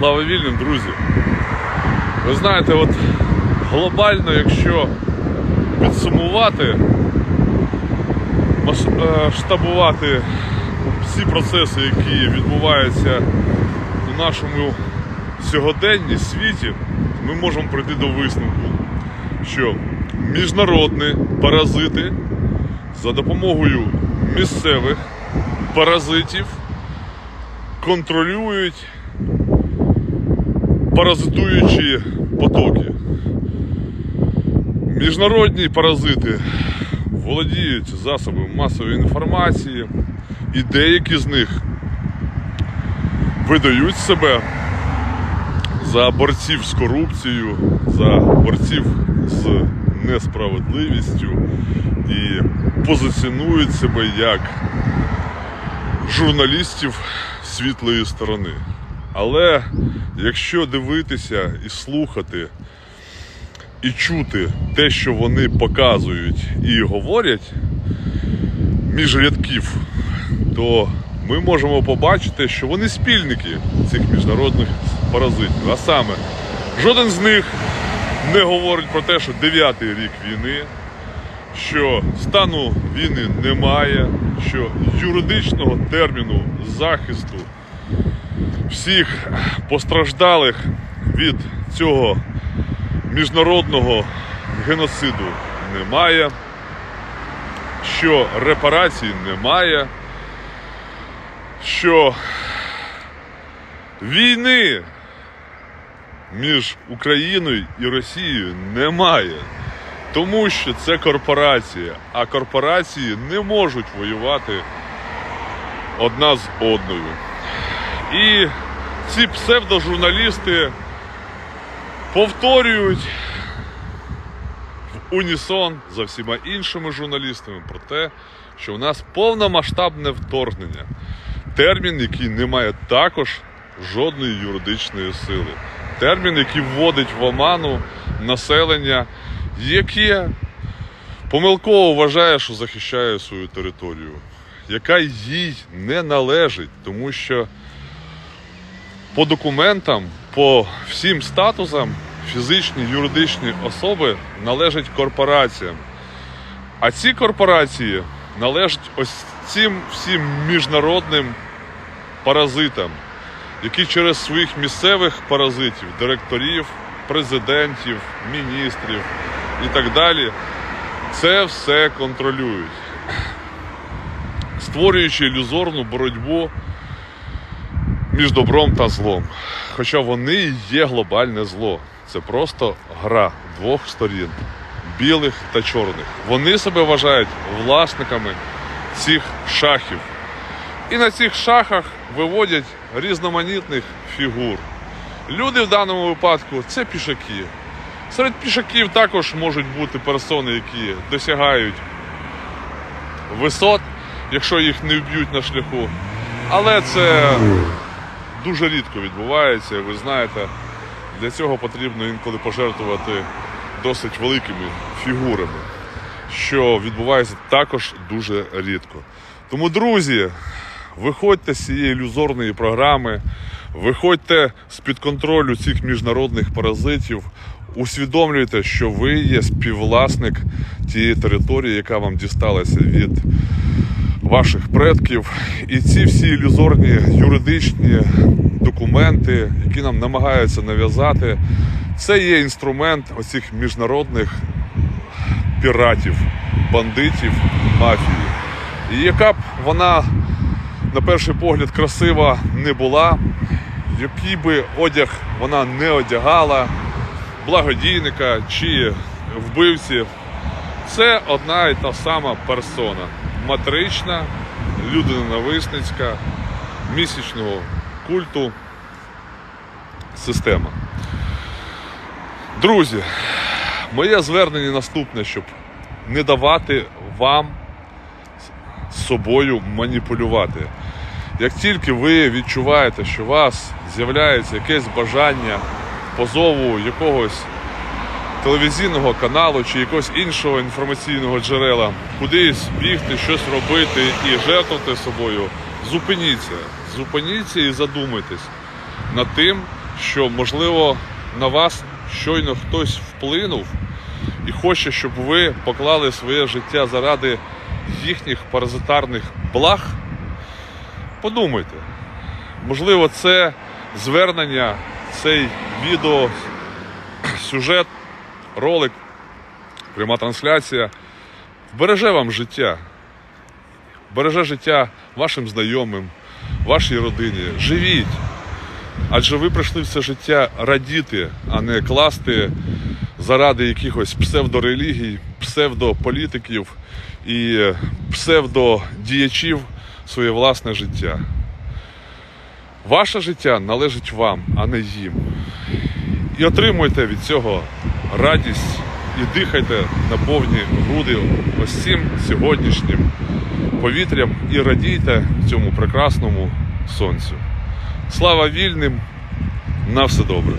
Слава вільним, друзі! Ви знаєте, от глобально, якщо підсумувати, масштабувати всі процеси, які відбуваються у нашому сьогоденні світі, ми можемо прийти до висновку, що міжнародні паразити за допомогою місцевих паразитів контролюють паразитуючі потоки. Міжнародні паразити володіють засобами масової інформації, і деякі з них видають себе за борців з корупцією, за борців з несправедливістю і позиціонують себе як журналістів світлої сторони. Але якщо дивитися і слухати, і чути те, що вони показують і говорять між рядків, то ми можемо побачити, що вони спільники цих міжнародних паразитів. А саме, жоден з них не говорить про те, що дев'ятий рік війни, що стану війни немає, що юридичного терміну захисту всіх постраждалих від цього міжнародного геноциду немає, що репарацій немає, що війни між Україною і Росією немає. Тому що це корпорація, а корпорації не можуть воювати одна з одною. І ці псевдожурналісти повторюють в унісон за всіма іншими журналістами про те, що в нас повномасштабне вторгнення. Термін, який не має також жодної юридичної сили. Термін, який вводить в оману населення, яке помилково вважає, що захищає свою територію, яка їй не належить, тому що по документам, по всім статусам фізичні юридичні особи належать корпораціям. А ці корпорації належать ось цим всім міжнародним паразитам, які через своїх місцевих паразитів, директорів, президентів, міністрів і так далі, це все контролюють, створюючи ілюзорну боротьбу між добром та злом. Хоча вони і є глобальне зло. Це просто гра двох сторін білих та чорних. Вони себе вважають власниками цих шахів. І на цих шахах виводять різноманітних фігур. Люди в даному випадку це пішаки. Серед пішаків також можуть бути персони, які досягають висот, якщо їх не вб'ють на шляху. Але це дуже рідко відбувається. Ви знаєте, для цього потрібно інколи пожертвувати досить великими фігурами, що відбувається також дуже рідко. Тому, друзі, виходьте з цієї ілюзорної програми, виходьте з-під контролю цих міжнародних паразитів, усвідомлюйте, що ви є співвласник тієї території, яка вам дісталася від ваших предків. І ці всі ілюзорні юридичні документи, які нам намагаються нав'язати, це є інструмент оцих міжнародних піратів, бандитів, мафії. І яка б вона, на перший погляд, красива не була, який би одяг вона не одягала, благодійника чи вбивці, це одна і та сама персона. Матрична, людинонависницька, місячного культу система. Друзі, моє звернення наступне, щоб не давати вам з собою маніпулювати. Як тільки ви відчуваєте, що у вас з'являється якесь бажання позову якогось телевізійного каналу чи якогось іншого інформаційного джерела, кудись бігти, щось робити і жертвувати собою, зупиніться. Зупиніться і задумайтесь над тим, що можливо на вас щойно хтось вплинув і хоче, щоб ви поклали своє життя заради їхніх паразитарних благ, подумайте. Можливо, це звернення, цей відео, сюжет, ролик, пряма трансляція вбереже вам життя. Береже життя вашим знайомим, вашій родині. Живіть. Адже ви прийшли в це життя радіти, а не класти заради якихось псевдорелігій, псевдополітиків і псевдодіячів своє власне життя. Ваше життя належить вам, а не їм. І отримуйте від цього радість і дихайте на повні груди ось цим сьогоднішнім повітрям і радійте цьому прекрасному сонцю. Слава вільним! На все добре!